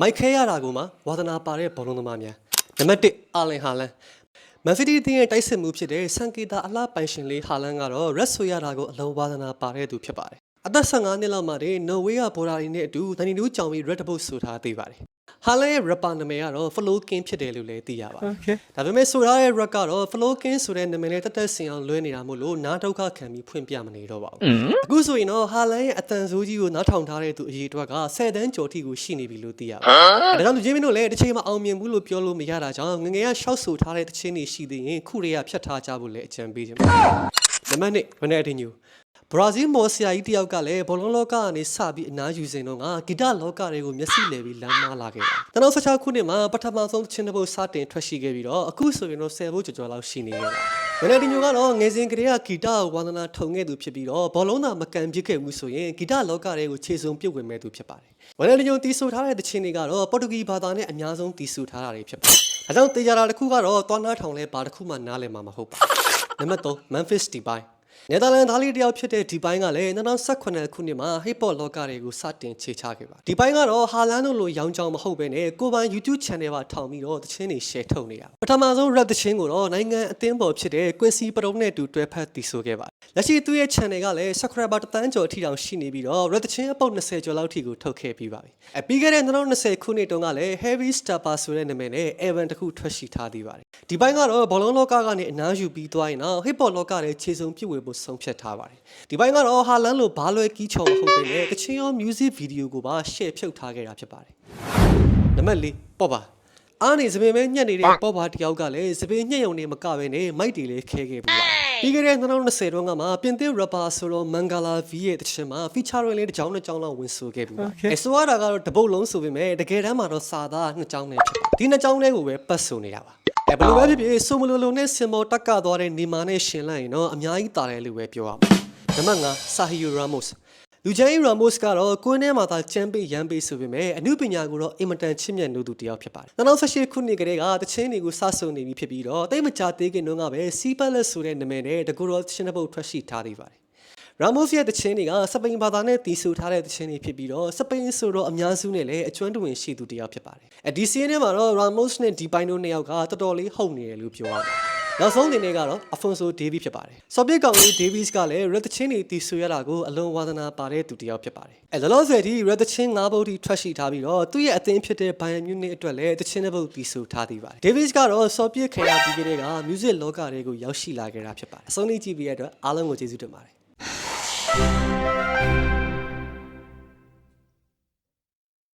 မိုက်ခဲရတာကိုမှဝါသနာပါတဲ့ဘောလုံးသမားများနံပါတ်1အာလင်ဟာလန်မန်စီးတီးတင်းရဲ့တိုက်စစ်မှုဖြစ်တဲ့ဆန်ကေတာအလှပိုင်ရှင်လေးဟာလန်ကတော့ရက်ဆိုရတာကိုအလုံးဝါသနာပါတဲ့သူဖြစ်ပါတယ်အသက်15နှစ်လောက်မှတည်းနော်ဝေးကဘော်ဒါရီနဲ့အတူ92ကြောင်ပြီး Red Bull ဆိုထားသေးပါတယ် ဟာလန်ရဲ့ rapper နာမည်ကတော့ Flow King ဖြစ်တယ်လို့လည်းသိရပါတယ် Okay. ဒါပေမဲ့ဆိုထားတဲ့ rap ကတော့ Flow King ဆိုတဲ့နာမည်နဲ့တက်တက်ဆင်အောင်လွှဲနေတာမို့လို့နားဒုက္ခခံပြီးဖွင့်ပြမနေတော့ပါဘူးအခုဆိုရင်တော့ဟာလန်ရဲ့အတန်ဆိုးကြီးကိုနားထောင်ထားတဲ့သူအရေးအတွက်က10တန်းကျော်ထိကိုရှိနေပြီလို့သိရပါတယ်ဒါကြောင့်လူချင်းမင်းတို့လည်းတစ်ချိန်မှအောင်မြင်ဘူးလို့ပြောလို့မရတာကြောင့်ငငယ်ကရှောက်ဆိုထားတဲ့တခြင်းတွေရှိသေးရင်ခုတွေကဖြတ်ထားကြဖို့လည်းအကြံပေးခြင်းပါနံပါတ်1 Ronaldinho ဘရာဇီးမော်ဆရာကြီးတယောက်ကလည်းဘောလုံးလောကကနေစပြီးအနားယူစဉ်တော့ကဂီတလောကတွေကိုမျက်စိလဲပြီးလမ်းမလာခဲ့တာ။တနော16ခုနှစ်မှာပထမဆုံးချင်းတစ်ပုတ်စတင်ထွက်ရှိခဲ့ပြီးတော့အခုဆိုရင်တော့10ဘုတ်ကျော်ကျော်လောက်ရှိနေခဲ့တာ။ဝနဒီညိုကတော့ငယ်စဉ်ကတည်းကဂီတကိုဝါသနာထုံခဲ့သူဖြစ်ပြီးတော့ဘောလုံးသာမကန်ပြစ်ခဲ့ဘူးဆိုရင်ဂီတလောကတွေကိုခြေစုံပြုတ်ဝင်မဲ့သူဖြစ်ပါတယ်။ဝနဒီညိုတီးဆိုထားတဲ့တခြင်းတွေကတော့ပေါ်တူဂီဘာသာနဲ့အများဆုံးတီးဆိုထားတာတွေဖြစ်ပါတယ်။ဒါကြောင့်တေချာတာတစ်ခုကတော့သွားနာထောင်လဲဘာတစ်ခုမှနားလည်မှာမဟုတ်ပါဘူး။နံပါတ်3 Memphis Depay နယ်သာလန်သားလေးတစ်ယောက်ဖြစ်တဲ့ဒီပိုင်းကလည်း2018ခုနှစ်မှာ hip hop လောကတွေကိုစတင်ခြေချခဲ့ပါဒီပိုင်းကတော့ဟာလန်တို့လိုရောင်းကြောင်မဟုတ်ဘဲနဲ့ကိုယ်ပိုင် YouTube channel ပါထောင်ပြီးတော့သချင်းတွေ share ထုတ်နေတာပထမဆုံး rap သချင်းကိုတော့နိုင်ငံအသင်းပေါ်ဖြစ်တဲ့ Quincy ပရုံးနဲ့တူတွဲဖက်တည်ဆိုခဲ့ပါလက်ရှိသူ့ရဲ့ channel ကလည်း subscriber တသန်းကျော်အထိတောင်ရှိနေပြီးတော့ rap သချင်းအပေါက်20ကျော်လောက်ထိကိုထုတ်ခဲ့ပြီးပါပြီအပြီးခဲ့တဲ့2020ခုနှစ်တုန်းကလည်း Heavy Stepper ဆိုတဲ့နာမည်နဲ့ Evan တခုထွက်ရှိထားသေးပါတယ်ဒီပိုင်းကတော့ဘောလုံးလောကကနေအနားယူပြီးသွားရင်တော့ hip hop လောကရဲ့ခြေစုံပြည့်ဝဖို့ဆုံးဖြတ်ထားပါတယ်ဒီပိုင်းကတော့ဟာလန်လိုဘားလွဲကီးချော်မဟုတ်ဘဲနဲ့တချင်းရော music video ကိုပါ share ဖြုတ်ထားခဲ့တာဖြစ်ပါတယ်နံပါတ်၄ပေါ့ပါအားနေစပင်မဲညက်နေတဲ့ပေါ့ပါတယောက်ကလည်းစပင်ညက်ယုံနေမကပဲနဲ့မိုက်တီလေးခဲခဲ့ပြီပါပြီးခဲ့တဲ့2020တုန်းကမှပြင်သစ် rapper ဆိုတော့ Mangala V ရဲ့တခြင်းမှာ featuring လေးတစ်ကြောင်းတစ်ကြောင်းလောက်ဝင်ဆိုခဲ့ပြီပါ Okay. အဲဆိုရတာကတော့တပုတ်လုံးဆိုပေမဲ့တကယ်တမ်းမှာတော့စာသားနှစ်ကြောင်းနဲ့ဖြစ်ပါတယ်ဒီနှစ်ကြောင်းလေးကိုပဲပတ်ဆိုနေတာပါ အဲဘယ်လိုပဲဖြစ်ဖြစ်ဆိုမလိုလိုနဲ့စင်မောတက်ကသွားတဲ့နေမာနဲ့ရှင်လိုက်ရင်တော့အများကြီးတာတယ်လို့ပဲပြောရမှာနံပါတ်5 Sergio Ramos လူချမ်း Ramos ကတော့ကိုင်းထဲမှာသာချမ်းပေးရမ်းပေးဆိုပေမဲ့အမှုပညာကိုတော့အင်မတန်ချစ်မြတ်နိုးသူတစ်ယောက်ဖြစ်ပါတယ်2018ခုနှစ်ကတည်းကတချင်းတွေကိုစဆုံနေပြီဖြစ်ပြီးတော့တိတ်မကြသေးခင်တုန်းကပဲစီးပတ်လက်ဆိုတဲ့နာမည်နဲ့တကူတော်ချင်းတစ်ပုတ်ထွက်ရှိထားသေးပါတယ် ရာမို့စ်ရဲ့တခြင်းတွေကစပိန်ဘာသာနဲ့တီးဆိုထားတဲ့တခြင်းတွေဖြစ်ပြီးတော့စပိန်ဆိုတော့အများစုနဲ့လည်းအကျွမ်းတဝင်ရှိသူတစ်ယောက်ဖြစ်ပါတယ်။အဲဒီစီးရင်ထဲမှာတော့ရာမို့စ်နဲ့ဒီပိုင်တို့နှစ်ယောက်ကတော်တော်လေးဟုတ်နေတယ်လို့ပြောရပါတယ်။နောက်ဆုံးတင်တွေကတော့အဖွန်ဆိုဒေးဗီဖြစ်ပါတယ်။ဆော့ဗီယက်ကောင်လေးဒေးဗီစ်ကလည်းရက်တခြင်းတွေတီးဆိုရတာကိုအလွန်ဝါသနာပါတဲ့သူတစ်ယောက်ဖြစ်ပါတယ်။အဲလောလောဆယ်ဒီရက်တခြင်း၅ဘုတ်ထိထွက်ရှိထားပြီးတော့သူ့ရဲ့အသင်းဖြစ်တဲ့ဘိုင်ယန်မြူနစ်အတွက်လည်းတခြင်းတစ်ပုတ်တီးဆိုထားသေးပါတယ်။ဒေးဗစ်ကတော့ဆော့ဗီယက်ခေယာပြီးကလေးက music လောကတွေကိုရောက်ရှိလာခဲ့တာဖြစ်ပါတယ်။အဆုံးလေးကြည့်ပြီးရတဲ့အတွက်အားလုံးကိုကျေးဇူးတင်ပါတယ်။ Thank you.